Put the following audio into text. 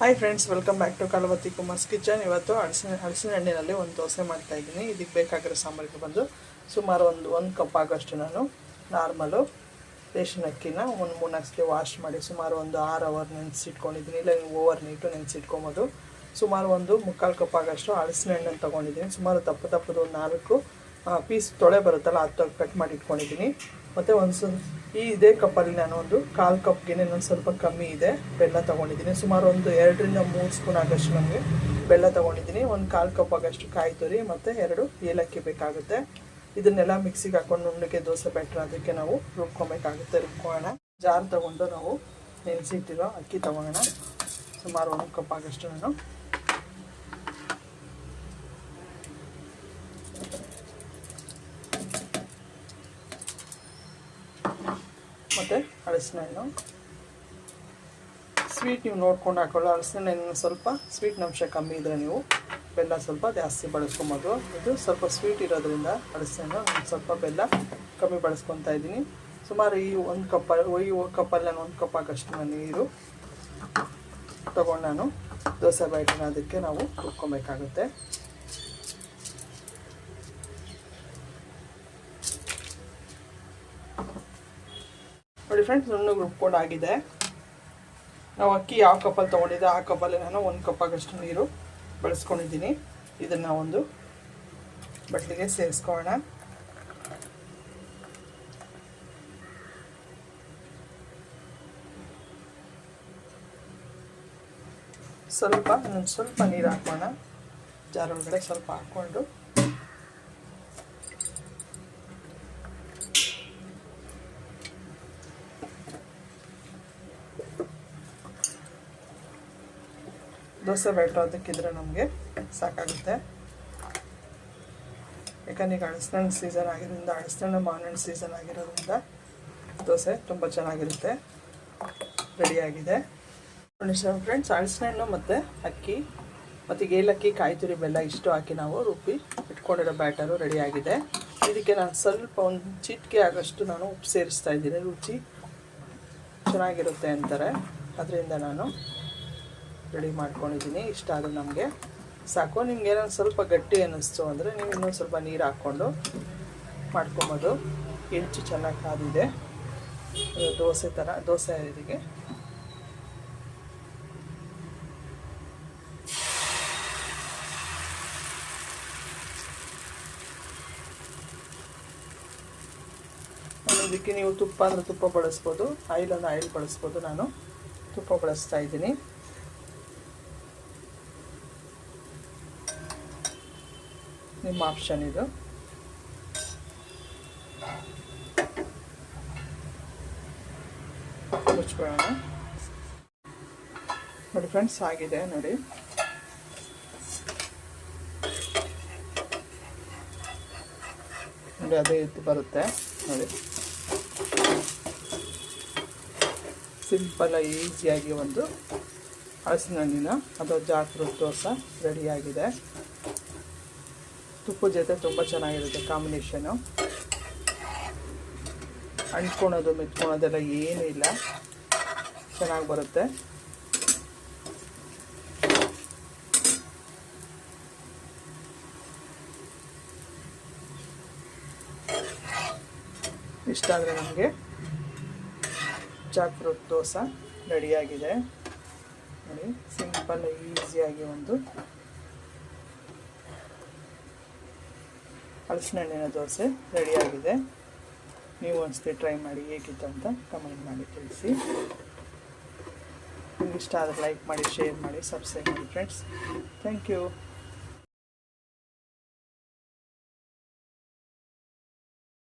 Hi friends welcome back to Kalavathi Kumar's kitchen ಇವತ್ತು ಹಳಸಿನ ಹಳಸಿನ ಹಣ್ಣಿನಲ್ಲಿ ಒಂದು ದೋಸೆ ಮಾಡ್ತಾ ಇದ್ದೀನಿ. ಇದಕ್ಕೆ ಬೇಕಾಗಿರೋ ಸಾಂಬಾರಿಗೆ ಬಂದು ಸುಮಾರು ಒಂದು ಒಂದು ಕಪ್ ಆಗೋಷ್ಟು ನಾನು ನಾರ್ಮಲು ರೇಷನ್ ಅಕ್ಕಿನ ಒಂದು ಮೂರ್ನಾಲ್ಕು ವಾಶ್ ಮಾಡಿ ಸುಮಾರು ಒಂದು ಆರು ಅವರ್ ನೆನೆಸಿಟ್ಕೊಂಡಿದ್ದೀನಿ. ಇಲ್ಲ, ನೀವು ಓವರ್ ನೀಟು ನೆನೆಸಿಟ್ಕೊಬೋದು. ಸುಮಾರು ಒಂದು ಮುಕ್ಕಾಲು ಕಪ್ ಆಗೋಷ್ಟು ಹಳಸಿನ ಹಣ್ಣನ್ನು ತೊಗೊಂಡಿದ್ದೀನಿ. ಸುಮಾರು ತಪ್ಪು ತಪ್ಪದು ಒಂದು ನಾಲ್ಕು ಪೀಸ್ ತೊಳೆ ಬರುತ್ತಲ್ಲ ಅದು ಕಟ್ ಮಾಡಿ ಇಟ್ಕೊಂಡಿದ್ದೀನಿ. ಮತ್ತು ಒಂದು ಈ ಇದೇ ಕಪ್ಪಲ್ಲಿ ನಾನು ಒಂದು ಕಾಲು ಕಪ್ಗೆ ಇನ್ನೊಂದು ಸ್ವಲ್ಪ ಕಮ್ಮಿ ಇದೆ. ಬೆಲ್ಲ ತೊಗೊಂಡಿದ್ದೀನಿ. ಸುಮಾರು ಒಂದು ಎರಡರಿಂದ ಮೂರು ಸ್ಪೂನ್ ಆಗೋಷ್ಟು ನಮಗೆ ಬೆಲ್ಲ ತೊಗೊಂಡಿದ್ದೀನಿ. ಒಂದು ಕಾಲು ಕಪ್ ಆಗೋಷ್ಟು ಕಾಯಿ ತುರಿ ಮತ್ತು ಎರಡು ಏಲಕ್ಕಿ ಬೇಕಾಗುತ್ತೆ. ಇದನ್ನೆಲ್ಲ ಮಿಕ್ಸಿಗೆ ಹಾಕೊಂಡು ನುಣ್ಣಗೆ ದೋಸೆ ಬೆಟ್ರ್ ಅದಕ್ಕೆ ನಾವು ರುಬ್ಕೊಬೇಕಾಗುತ್ತೆ. ರುಬ್ಕೊಳ್ಳೋಣ. ಜಾರ್ ತಗೊಂಡು ನಾವು ನೆನೆಸಿಟ್ಟಿರೋ ಅಕ್ಕಿ ತೊಗೊಳ್ಳೋಣ. ಸುಮಾರು ಒಂದು ಕಪ್ ಆಗೋಷ್ಟು ನಾನು ಮತ್ತು ಹಳಸಿನ ಹಣ್ಣು. ಸ್ವೀಟ್ ನೀವು ನೋಡ್ಕೊಂಡು ಹಾಕೊಳ್ಳಿ. ಹಳಸಿನ ಹಣ್ಣು ಸ್ವಲ್ಪ ಸ್ವೀಟ್ ಅಂಶ ಕಮ್ಮಿ ಇದ್ದರೆ ನೀವು ಬೆಲ್ಲ ಸ್ವಲ್ಪ ಜಾಸ್ತಿ ಬಳಸ್ಕೊಬೋದು. ಇದು ಸ್ವಲ್ಪ ಸ್ವೀಟ್ ಇರೋದ್ರಿಂದ ಹಳಸಿನ ಹಣ್ಣು ಒಂದು ಸ್ವಲ್ಪ ಬೆಲ್ಲ ಕಮ್ಮಿ ಬಳಸ್ಕೊತಾ ಇದ್ದೀನಿ. ಸುಮಾರು ಈ ಒಂದು ಕಪ್ಪ ಈ ಕಪ್ಪಲ್ಲಿ ನಾನು ಒಂದು ಕಪ್ ಹಾಕಷ್ಟು ನೀರು ತೊಗೊಂಡು ನಾನು ದೋಸೆ ಬ್ಯಾಟಿನ ಅದಕ್ಕೆ ನಾವು ರುಬ್ಕೊಬೇಕಾಗುತ್ತೆ. ನೋಡಿ ಫ್ರೆಂಡ್ಸ್ ನುಣ್ಣು ರುಬ್ಕೊಂಡು ಆಗಿದೆ. ನಾವು ಅಕ್ಕಿ ಯಾವ ಕಪ್ಪಲ್ಲಿ ತೊಗೊಂಡಿದ್ದೆ, ಆ ಕಪ್ಪಲ್ಲಿ ನಾನು ಒಂದು ಕಪ್ಪಾಗಷ್ಟು ನೀರು ಬಳಸ್ಕೊಂಡಿದ್ದೀನಿ. ಇದನ್ನು ಒಂದು ಬಟ್ಲಿಗೆ ಸೇರಿಸ್ಕೊಳ್ಳೋಣ. ಸ್ವಲ್ಪ, ಇನ್ನೊಂದು ಸ್ವಲ್ಪ ನೀರು ಹಾಕೋಣ. ಜಾರ ಒಳಗಡೆ ಸ್ವಲ್ಪ ಹಾಕ್ಕೊಂಡು. ದೋಸೆ ಬ್ಯಾಟ್ರ್ ಅದಕ್ಕಿದ್ರೆ ನಮಗೆ ಸಾಕಾಗುತ್ತೆ. ಯಾಕಂದ್ರೆ ಈಗ ಅಳಸಣ್ಣ ಸೀಸನ್ ಆಗಿರೋದ್ರಿಂದ ಅಳಸಣ್ಣ ಮಾವಿನಣ್ಣು ಸೀಸನ್ ಆಗಿರೋದ್ರಿಂದ ದೋಸೆ ತುಂಬ ಚೆನ್ನಾಗಿರುತ್ತೆ. ರೆಡಿಯಾಗಿದೆ ಫ್ರೆಂಡ್ಸ್ ಹಣ್ಣು ಮತ್ತು ಅಕ್ಕಿ, ಮತ್ತು ಏಲಕ್ಕಿ ಕಾಯಿ ತುರಿ ಬೆಲ್ಲ ಇಷ್ಟು ಹಾಕಿ ನಾವು ರುಬ್ಬಿ ಇಟ್ಕೊಂಡಿರೋ ಬ್ಯಾಟರು ರೆಡಿಯಾಗಿದೆ ಇದಕ್ಕೆ ನಾನು ಸ್ವಲ್ಪ ಒಂದು ಚಿಟಿಕೆ ಆಗೋಷ್ಟು ನಾನು ಉಪ್ಪು ಸೇರಿಸ್ತಾ ಇದ್ದೀನಿ. ರುಚಿ ಚೆನ್ನಾಗಿರುತ್ತೆ ಅಂತಾರೆ. ಅದರಿಂದ ನಾನು ರೆಡಿ ಮಾಡ್ಕೊಂಡಿದ್ದೀನಿ. ಇಷ್ಟ ಆದರೆ ನಮಗೆ. ಸಾಕು. ನಿಮ್ಗೆ ಏನೋ ಸ್ವಲ್ಪ ಗಟ್ಟಿ ಅನ್ನಿಸ್ತು ಅಂದರೆ ನೀವು ಇನ್ನೊಂದು ಸ್ವಲ್ಪ ನೀರು ಹಾಕ್ಕೊಂಡು ಮಾಡ್ಕೊಬೋದು. ಹೆಚ್ಚು ಚೆನ್ನಾಗಿ ಕಾದಿದೆ. ದೋಸೆ ಥರ ದೋಸೆ ಇದಕ್ಕೆ. ಇದಕ್ಕೆ ನೀವು ತುಪ್ಪ ಅಂದರೆ ತುಪ್ಪ ಬಳಸ್ಬೋದು. ಆಯಿಲ್ ಅಂದರೆ ಆಯಿಲ್ ಬಳಸ್ಬೋದು. ನಾನು ತುಪ್ಪ ಬಳಸ್ತಾ ಇದ್ದೀನಿ. ನಿಮ್ಮ ಆಪ್ಷನ್ ಇದು. ಮುಚ್ಕೊಳ್ಳೋಣ. ನೋಡಿ ಫ್ರೆಂಡ್ಸ್ ಆಗಿದೆ ನೋಡಿ. ನೋಡಿ, ಅದೇ ರೀತಿ ಬರುತ್ತೆ. ನೋಡಿ. ಸಿಂಪಲ್ ಈಸಿಯಾಗಿ ಒಂದು ಹಳಸಿನ ಹಣ್ಣಿನ ಅದು ಜಾತ್ರೆ ದೋಸೆ ರೆಡಿಯಾಗಿದೆ ತುಪ್ಪದ ಜೊತೆ ತುಂಬ ಚೆನ್ನಾಗಿರುತ್ತೆ ಕಾಂಬಿನೇಷನು ಅಂಟ್ಕೊಳೋದು, ಮೆತ್ಕೊಳೋದೆಲ್ಲ ಏನೂ ಇಲ್ಲ. ಚೆನ್ನಾಗಿ ಬರುತ್ತೆ. ಇಷ್ಟ ಆದರೆ ನಮಗೆ ಜಾಕ್ ಫ್ರೂಟ್ ದೋಸೆ ರೆಡಿಯಾಗಿದೆ. ನೋಡಿ, ಸಿಂಪಲ್, ಈಸಿಯಾಗಿ ಒಂದು ಹಳಸಿನ ಹಣ್ಣಿನ ದೋಸೆ ರೆಡಿಯಾಗಿದೆ. ನೀವು ಒಂದ್ಸತಿ ಟ್ರೈ ಮಾಡಿ ಹೇಗಿತ್ತು ಅಂತ ಕಮೆಂಟ್ ಮಾಡಿ ತಿಳಿಸಿ. ನಿಮ್ಗೆ ಇಷ್ಟ ಆದರೆ ಲೈಕ್ ಮಾಡಿ ಶೇರ್ ಮಾಡಿ ಸಬ್ಸ್ಕ್ರೈಬ್ ಮಾಡಿ ಫ್ರೆಂಡ್ಸ್ ಥ್ಯಾಂಕ್ ಯು